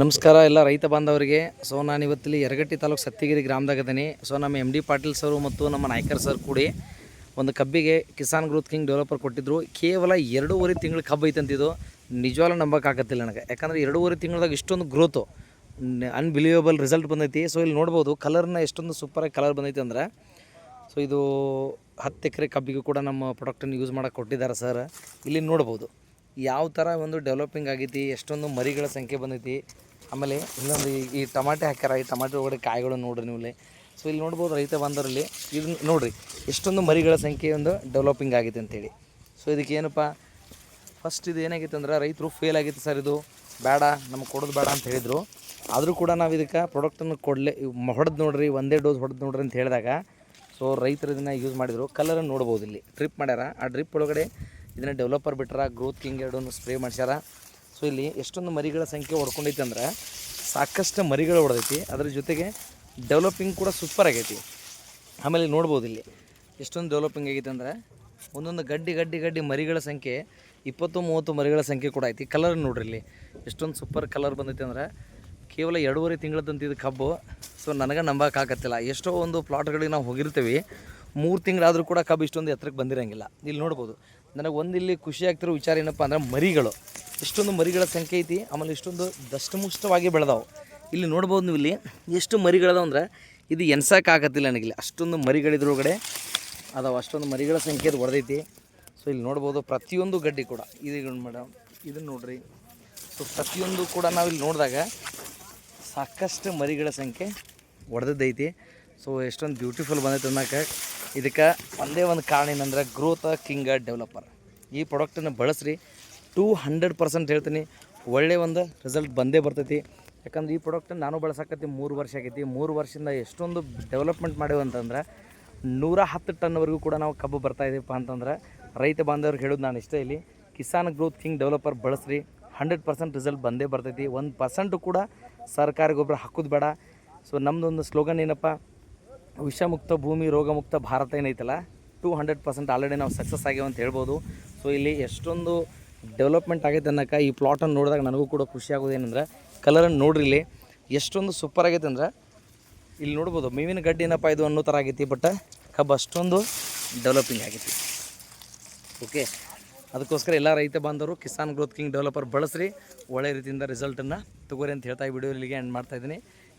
ನಮಸ್ಕಾರ ಎಲ್ಲ ರೈತ ಬಾಂಧವರಿಗೆ. ಸೊ ನಾನು ಇವತ್ತಲ್ಲಿ ಯರಗಟ್ಟಿ ತಾಲೂಕು ಸತ್ತಿಗಿರಿ ಗ್ರಾಮದಾಗದೀನಿ ಸೊ ನಮ್ಮ ಎಂ ಡಿ ಪಾಟೀಲ್ ಸರು ಮತ್ತು ನಮ್ಮ ನಾಯ್ಕರ್ ಸರ್ ಕೂಡಿ ಒಂದು ಕಬ್ಬಿಗೆ ಕಿಸಾನ್ ಗ್ರೋತ್ ಕಿಂಗ್ ಡೆವಲಪರ್ ಕೊಟ್ಟಿದ್ದರು ಕೇವಲ ಎರಡೂವರೆ ತಿಂಗಳು ಕಬ್ಬು ಐತಂತಿದ್ದು ನಿಜವಾಗ್ಲೂ ನಂಬಕ್ಕಾಗತ್ತಿಲ್ಲ ನನಗೆ. ಯಾಕಂದರೆ ಎರಡೂವರೆ ತಿಂಗಳದಾಗ ಇಷ್ಟೊಂದು ಗ್ರೋತು ಅನ್ಬಿಲೀವಬಲ್ ರಿಸಲ್ಟ್ ಬಂದೈತಿ. ಸೊ ಇಲ್ಲಿ ನೋಡ್ಬೋದು ಕಲರ್ನ ಎಷ್ಟೊಂದು ಸೂಪರಾಗಿ ಕಲರ್ ಬಂದೈತಿ ಅಂದ್ರೆ, ಸೊ ಇದು ಹತ್ತು ಎಕರೆ ಕಬ್ಬಿಗೂ ಕೂಡ ನಮ್ಮ ಪ್ರಾಡಕ್ಟನ್ನು ಯೂಸ್ ಮಾಡೋಕೆ ಕೊಟ್ಟಿದ್ದಾರೆ ಸರ್ ಇಲ್ಲಿ ನೋಡ್ಬೋದು. ಯಾವ ಥರ ಒಂದು ಡೆವಲಪಿಂಗ್ ಆಗೈತಿ, ಎಷ್ಟೊಂದು ಮರಿಗಳ ಸಂಖ್ಯೆ ಬಂದೈತಿ, ಆಮೇಲೆ ಇನ್ನೊಂದು ಈ- ಟೊಮಾಟೆ ಹಾಕ್ಯಾರ, ಈ ಟಮಾಟೆ ಒಳಗಡೆ ಕಾಯಿಗಳು ನೋಡ್ರಿ ನೀವು ಸೊ ಇಲ್ಲಿ ನೋಡ್ಬೋದು ರೈತ ಬಂದರಲ್ಲಿ ಇದು ನೋಡಿರಿ, ಎಷ್ಟೊಂದು ಮರಿಗಳ ಸಂಖ್ಯೆ ಒಂದು ಡೆವಲಪಿಂಗ್ ಆಗೈತೆ ಅಂತೇಳಿ. ಸೊ ಇದಕ್ಕೆ ಏನಪ್ಪ ಫಸ್ಟ್ ಇದು ಏನಾಗಿತ್ತು ಅಂದ್ರೆ ರೈತರು ಫೇಲ್ ಆಗಿತ್ತು ಸರ್ ಇದು. ಬೇಡ, ನಮ್ಗೆ ಕೊಡೋದು ಬೇಡ ಅಂತ ಹೇಳಿದರು. ಆದರೂ ಕೂಡ ನಾವು ಇದಕ್ಕೆ ಪ್ರಾಡಕ್ಟನ್ನು ಕೊಡಲೇ ಹೊಡೆದು ನೋಡ್ರಿ, ಒಂದೇ ಡೋಸ್ ಹೊಡೆದು ನೋಡ್ರಿ ಅಂತ ಹೇಳಿದಾಗ ಸೊ ರೈತರು ಇದನ್ನು ಯೂಸ್ ಮಾಡಿದರು. ಕಲರನ್ನು ನೋಡ್ಬೋದು ಇಲ್ಲಿ. ಡ್ರಿಪ್ ಮಾಡ್ಯಾರ. ಆ ಡ್ರಿಪ್ ಒಳಗಡೆ ಇದನ್ನು ಡೆವಲಪರ್ ಬಿಟ್ರೆ ಗ್ರೋತ್ ಕಿಂಗ್ ಎರಡನ್ನು ಸ್ಪ್ರೇ ಮಾಡ್ಸ್ಯಾರ. ಸೊ ಇಲ್ಲಿ ಎಷ್ಟೊಂದು ಮರಿಗಳ ಸಂಖ್ಯೆ ಹೊಡ್ಕೊಂಡೈತಿ ಅಂದ್ರೆ ಸಾಕಷ್ಟು ಮರಿಗಳು ಹೊಡೆದೈತಿ. ಅದ್ರ ಜೊತೆಗೆ ಡೆವಲಪಿಂಗ್ ಕೂಡ ಸೂಪರ್ ಆಗೈತಿ. ಆಮೇಲೆ ನೋಡ್ಬೋದು ಇಲ್ಲಿ ಎಷ್ಟೊಂದು ಡೆವಲಪಿಂಗ್ ಆಗೈತೆ ಅಂದ್ರೆ ಒಂದೊಂದು ಗಡ್ಡಿ ಗಡ್ಡಿ ಗಡ್ಡಿ ಮರಿಗಳ ಸಂಖ್ಯೆ ಇಪ್ಪತ್ತು ಮೂವತ್ತು ಮರಿಗಳ ಸಂಖ್ಯೆ ಕೂಡ ಐತಿ. ಕಲರ್ ನೋಡ್ರಿ ಇಲ್ಲಿ. ಎಷ್ಟೊಂದು ಸೂಪರ್ ಕಲರ್ ಬಂದೈತೆ ಅಂದ್ರೆ ಕೇವಲ ಎರಡೂವರೆ ತಿಂಗಳದಂತ ಇದು ಕಬ್ಬು. ಸೊ ನನಗೆ ನಂಬಕ್ಕಾಗತ್ತಿಲ್ಲ ಎಷ್ಟೋ ಒಂದು ಪ್ಲಾಟ್ಗಳಿಗೆ ನಾವು ಹೋಗಿರ್ತೀವಿ. ಮೂರು ತಿಂಗಳಾದರೂ ಕೂಡ ಕಬ್ಬು ಇಷ್ಟೊಂದು ಎತ್ತರಕ್ಕೆ ಬಂದಿರೋಂಗಿಲ್ಲ. ಇಲ್ಲಿ ನೋಡ್ಬೋದು. ನನಗೆ ಒಂದು ಇಲ್ಲಿ ಖುಷಿ ಆಗ್ತಿರೋ ವಿಚಾರ ಏನಪ್ಪ ಅಂದ್ರೆ ಮರಿಗಳು. ಇಷ್ಟೊಂದು ಮರಿಗಳ ಸಂಖ್ಯೆ ಐತಿ, ಆಮೇಲೆ ಇಷ್ಟೊಂದು ದಷ್ಟಮುಷ್ಟವಾಗಿ ಬೆಳೆದವು. ಇಲ್ಲಿ ನೋಡ್ಬೋದು ನೀವು ಇಲ್ಲಿ, ಎಷ್ಟು ಮರಿಗಳದಾವ ಅಂದ್ರೆ ಇದು ಎನ್ಸಕ್ಕಾಗತ್ತಿಲ್ಲ ನನಗಿಲ್ಲಿ ಅಷ್ಟೊಂದು ಮರಿಗಳಿದ್ರೊಳಗಡೆ ಅದಾವ, ಅಷ್ಟೊಂದು ಮರಿಗಳ ಸಂಖ್ಯೆ ಅದು ಹೊಡೆದೈತಿ ಸೊ ಇಲ್ಲಿ ನೋಡ್ಬೋದು ಪ್ರತಿಯೊಂದು ಗಡ್ಡಿ ಕೂಡ. ಇದು ಮೇಡಮ್, ಇದನ್ನು ನೋಡ್ರಿ. ಸೊ ಪ್ರತಿಯೊಂದು ಕೂಡ ನಾವು ಇಲ್ಲಿ ನೋಡಿದಾಗ ಸಾಕಷ್ಟು ಮರಿಗಳ ಸಂಖ್ಯೆ ಹೊಡೆದೈತಿ ಸೊ ಎಷ್ಟೊಂದು ಬ್ಯೂಟಿಫುಲ್ ಬಂದೈತೆ ಅನ್ನೋಕೆ ಇದಕ್ಕೆ ಒಂದೇ ಒಂದು ಕಾರಣ ಏನಂದ್ರೆ ಗ್ರೋತ್ ಕಿಂಗ್ ಡೆವಲಪರ್ ಈ ಪ್ರಾಡಕ್ಟನ್ನು ಬಳಸ್ರಿ. ಟೂ ಹಂಡ್ರೆಡ್ ಪರ್ಸೆಂಟ್ ಹೇಳ್ತೀನಿ. ಒಳ್ಳೆಯ ಒಂದು ರಿಸಲ್ಟ್ ಬಂದೇ ಬರ್ತೈತಿ. ಯಾಕಂದ್ರೆ ಈ ಪ್ರಾಡಕ್ಟನ್ನು ನಾನು ಬಳಸಕತ್ತಿ ಮೂರು ವರ್ಷ ಆಗೈತಿ. ಮೂರು ವರ್ಷದಿಂದ ಎಷ್ಟೊಂದು ಡೆವಲಪ್ಮೆಂಟ್ ಅಂತಂದ್ರೆ ನೂರ ಹತ್ತು ಟನ್ವರೆಗೂ ಕೂಡ ನಾವು ಕಬ್ಬು ಬರ್ತಾ ಇದ್ದೀವಪ್ಪ ಅಂತಂದ್ರೆ ರೈತ ಬಾಂಧವ್ರಿಗೆ ಹೇಳೋದು ನಾನು ಇಷ್ಟ ಇಲ್ಲಿ. ಕಿಸಾನ್ ಗ್ರೋತ್ ಕಿಂಗ್ ಡೆವಲಪರ್ ಬಳಸ್ರಿ. ಹಂಡ್ರೆಡ್ ಪರ್ಸೆಂಟ್ ರಿಸಲ್ಟ್ ಬಂದೇ ಬರ್ತೈತಿ. ಒಂದು ಪರ್ಸೆಂಟು ಕೂಡ ಸರ್ಕಾರಿ ಗೊಬ್ಬರ ಹಾಕೋದು ಬೇಡ. ಸೊ ನಮ್ಮದೊಂದು ಸ್ಲೋಗನ್ ಏನಪ್ಪ? ವಿಷಮುಕ್ತ ಭೂಮಿ, ರೋಗಮುಕ್ತ ಭಾರತ ಏನೈತಲ್ಲ? ಟೂ ಹಂಡ್ರೆಡ್ ಪರ್ಸೆಂಟ್ ಆಲ್ರೆಡಿ ನಾವು ಸಕ್ಸಸ್ ಆಗ್ಯಾವ ಅಂತ ಹೇಳ್ಬೋದು. ಸೊ ಇಲ್ಲಿ ಎಷ್ಟೊಂದು ಡೆವಲಪ್ಮೆಂಟ್ ಆಗೈತೆ ಅನ್ನೋಕೆ ಈ ಪ್ಲಾಟನ್ನು ನೋಡಿದಾಗ ನನಗೂ ಕೂಡ ಖುಷಿ ಆಗೋದು ಏನಂದ್ರೆ ಕಲರನ್ನು ನೋಡ್ರಿ ಇಲ್ಲಿ. ಎಷ್ಟೊಂದು ಸೂಪರ್ ಆಗೈತೆ ಅಂದ್ರೆ, ಇಲ್ಲಿ ನೋಡ್ಬೋದು, ಮೇವಿನ ಗಡ್ಡಿ ಏನಪ್ಪ ಇದು ಅನ್ನೋ ಥರ ಆಗೈತಿ ಬಟ್ ಕಬ್ಬು ಅಷ್ಟೊಂದು ಡೆವಲಪಿಂಗ್ ಆಗೈತಿ. ಓಕೆ ಅದಕ್ಕೋಸ್ಕರ ಎಲ್ಲ ರೈತ ಬಾಂಧವರು ಕಿಸಾನ್ ಗ್ರೋತ್ ಕಿಂಗ್ ಡೆವಲಪರ್ ಬಳಸ್ರಿ. ಒಳ್ಳೆ ರೀತಿಯಿಂದ ರಿಸಲ್ಟನ್ನು ತಗೋರಿ ಅಂತ ಹೇಳ್ತಾ ಈ ವಿಡಿಯೋ ಇಲ್ಲಿಗೆ ಎಂಡ್ ಮಾಡ್ತಾ ಇದ್ದೀನಿ.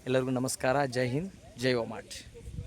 ಎಲ್ಲರಿಗೂ ನಮಸ್ಕಾರ. ಜೈ ಹಿಂದ್, ಜೈ ಓ ಮಾಟ್